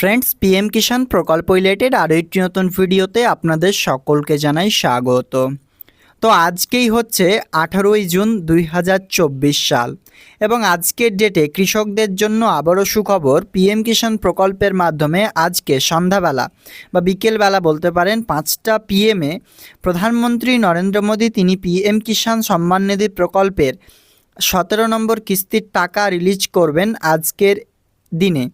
Friends, PM কিষাণ প্রকল্প related আরও একটি নতুন ভিডিওতে আপনাদের সকলকে জানাই স্বাগত। তো আজকেই হচ্ছে আঠারোই জুন দুই হাজার চব্বিশ সাল এবং আজকের ডেটে কৃষকদের জন্য আবারও সুখবর, পিএম কিষাণ প্রকল্পের মাধ্যমে আজকে সন্ধ্যাবেলা বা বিকেলবেলা বলতে পারেন পাঁচটা পিএমে প্রধানমন্ত্রী নরেন্দ্র মোদী, তিনি পিএম কিষাণ সম্মান নিধি প্রকল্পের সতেরো নম্বর কিস্তির টাকা রিলিজ করবেন আজকের দিনে।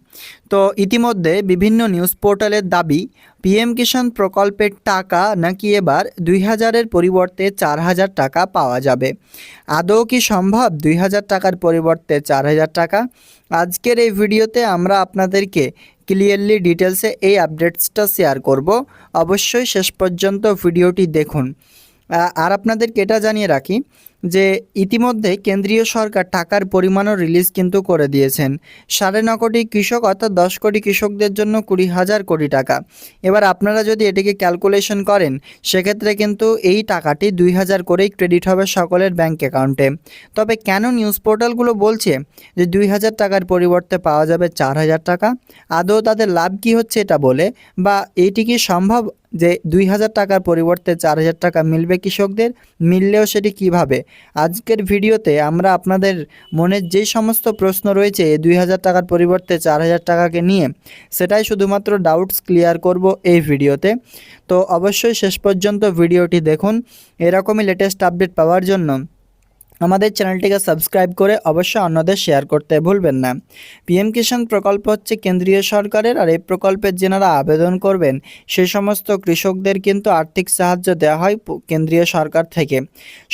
তো ইতিমধ্যে বিভিন্ন নিউজ পোর্টালের দাবি, পিএম কিষাণ প্রকল্পের টাকা নাকি এবার দুই হাজারের পরিবর্তে চার হাজার টাকা পাওয়া যাবে। আদৌ কি সম্ভব দুই হাজার টাকার পরিবর্তে চার হাজার টাকা? আজকের এই ভিডিওতে আমরা আপনাদেরকে ক্লিয়ারলি ডিটেলসে এই আপডেটসটা শেয়ার করব। অবশ্যই শেষ পর্যন্ত ভিডিওটি দেখুন। আর আপনাদেরকে এটা জানিয়ে রাখি যে ইতিমধ্যে কেন্দ্রীয় সরকার টাকার পরিমাণও রিলিজ কিন্তু করে দিয়েছেন। সাড়ে ন কোটি কৃষক অর্থাৎ দশ কোটি কৃষকদের জন্য কুড়ি হাজার কোটি টাকা। এবার আপনারা যদি এটিকে ক্যালকুলেশন করেন, সেক্ষেত্রে কিন্তু এই টাকাটি দুই হাজার করেই ক্রেডিট হবে সকলের ব্যাংক অ্যাকাউন্টে তবে কেন নিউজ পোর্টালগুলো বলছে যে দুই হাজার টাকার পরিবর্তে পাওয়া যাবে চার হাজার টাকা? আদৌ তাদের লাভ কি হচ্ছে এটা বলে? বা এটি কি সম্ভব যে দুই হাজার টাকার পরিবর্তে চার হাজার টাকা মিলবে কৃষকদের, মিললেও সেটি কীভাবে? আজকের ভিডিওতে আমরা আপনাদের মনের যে সমস্ত প্রশ্ন রয়েছে দুই হাজার টাকার পরিবর্তে চার হাজার টাকাকে নিয়ে, সেটাই শুধুমাত্র ডাউটস ক্লিয়ার করব এই ভিডিওতে। তো অবশ্যই শেষ পর্যন্ত ভিডিওটি দেখুন। এরকমই লেটেস্ট আপডেট পাওয়ার জন্য। আমাদের চ্যানেলটিকে সাবস্ক্রাইব করে অবশ্যই অন্যদের শেয়ার করতে ভুলবেন না। পিএম কিষাণ প্রকল্প হচ্ছে কেন্দ্রীয় সরকারের আর এই প্রকল্পের যেনারা আবেদন করবেন সেই সমস্ত কৃষকদের কিন্তু আর্থিক সাহায্য দেওয়া হয় কেন্দ্রীয় সরকার থেকে।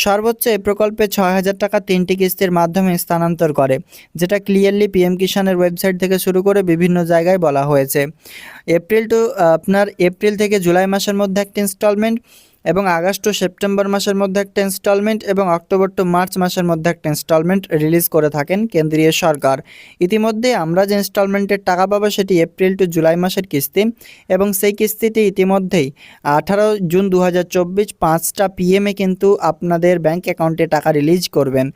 সর্বোচ্চ এই প্রকল্পে ছয় হাজার টাকা তিনটি কিস্তির মাধ্যমে স্থানান্তর করে, যেটা ক্লিয়ারলি পিএম কিষাণের ওয়েবসাইট থেকে শুরু করে বিভিন্ন জায়গায় বলা হয়েছে। এপ্রিল টু আপনার এপ্রিল থেকে জুলাই মাসের মধ্যে একটা ইনস্টলমেন্ট এবং আগস্ট টু সেপ্টেম্বর মাসের মধ্যে একটা ইনস্টলমেন্ট এবং অক্টোবর টু মার্চ মাসের মধ্যে একটা ইনস্টলমেন্ট রিলিজ করে থাকেন কেন্দ্রীয় সরকার। ইতিমধ্যে আমরা যে ইনস্টলমেন্টের টাকা পাবো সেটি এপ্রিল টু জুলাই মাসের কিস্তি এবং সেই কিস্তিটি ইতিমধ্যেই আঠারো জুন দু হাজার চব্বিশ পাঁচটা পিএমে কিন্তু আপনাদের ব্যাংক অ্যাকাউন্টে টাকা রিলিজ করবেন।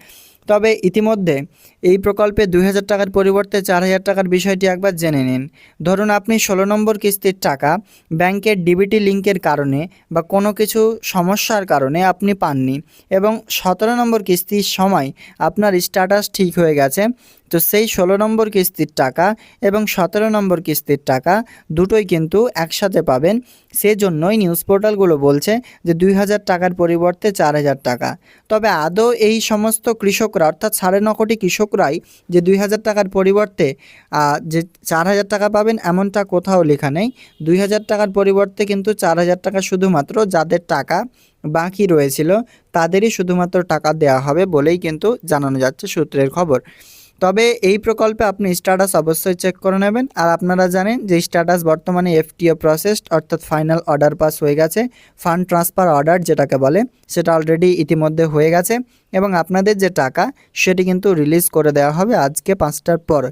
তবে ইতিমধ্যে এই প্রকল্পে দুই হাজার টাকার পরিবর্তে চার হাজার টাকার বিষয়টি একবার জেনে নিন। ধরুন আপনি ষোলো নম্বর কিস্তির টাকা ব্যাংকের ডিবিটি লিঙ্কের কারণে বা কোনো কিছু সমস্যার কারণে আপনি পাননি এবং সতেরো নম্বর কিস্তির সময় আপনার স্ট্যাটাস ঠিক হয়ে গেছে তো সেই ষোলো নম্বর কিস্তির টাকা এবং সতেরো নম্বর কিস্তির টাকা দুটোই কিন্তু একসাথে পাবেন। সেজন্যই নিউজ পোর্টালগুলো বলছে যে দুই হাজার টাকার পরিবর্তে চার হাজার টাকা। তবে আদৌ এই সমস্ত কৃষকরা, অর্থাৎ সাড়ে ন কোটি কৃষকরাই যে দুই হাজার টাকার পরিবর্তে যে চার হাজার টাকা পাবেন এমনটা কোথাও লেখা নেই। দুই হাজার টাকার পরিবর্তে কিন্তু চার হাজার টাকা শুধুমাত্র যাদের টাকা বাকি রয়েছিল, তাদেরই শুধুমাত্র টাকা দেওয়া হবে বলেই কিন্তু জানানো যাচ্ছে সূত্রের খবর। তবে এই প্রকল্পে আপনি স্ট্যাটাস অবশ্যই চেক করে নেবেন। আর আপনারা জানেন যে স্ট্যাটাস বর্তমানে এফটিও প্রসেসড অর্থাৎ ফাইনাল অর্ডার পাস হয়ে গেছে। ফান্ড ট্রান্সফার অর্ডার যেটাকে বলে, সেটা অলরেডি ইতিমধ্যে হয়ে গেছে। এবং আপনাদের যে টাকা, সেটি কিন্তু রিলিজ করে দেওয়া হবে আজকে পাঁচটার পর।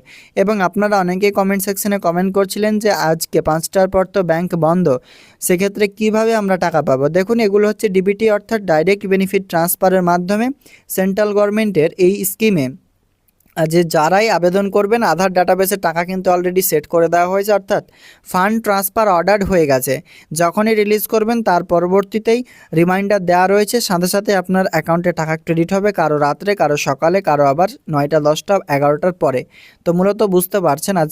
এবং আপনারা অনেকেই কমেন্ট সেকশনে কমেন্ট করছিলেন যে আজকে পাঁচটার পর তো ব্যাংক বন্ধ। সেক্ষেত্রে কীভাবে আমরা টাকা পাবো? দেখুন, এগুলো হচ্ছে ডিবিটি অর্থাৎ ডাইরেক্ট বেনিফিট ট্রান্সফারের মাধ্যমে সেন্ট্রাল গভর্নমেন্টের এই স্কিমে যে যারাই আবেদন করবেন, আধার ডাটাবেসে টাকা কিন্তু অলরেডি সেট করে দেওয়া হয়েছে, অর্থাৎ ফান্ড ট্রান্সফার অর্ডার হয়ে গেছে। যখনই রিলিজ করবেন, তার পরবর্তীতেই রিমাইন্ডার দেওয়া রয়েছে। সাথে সাথে আপনার অ্যাকাউন্টে টাকা ক্রেডিট হবে কারও রাত্রে, কারও সকালে, কারও আবার নয়টা, দশটা, এগারোটার পরে। তো মূলত বুঝতে পারছেন আজ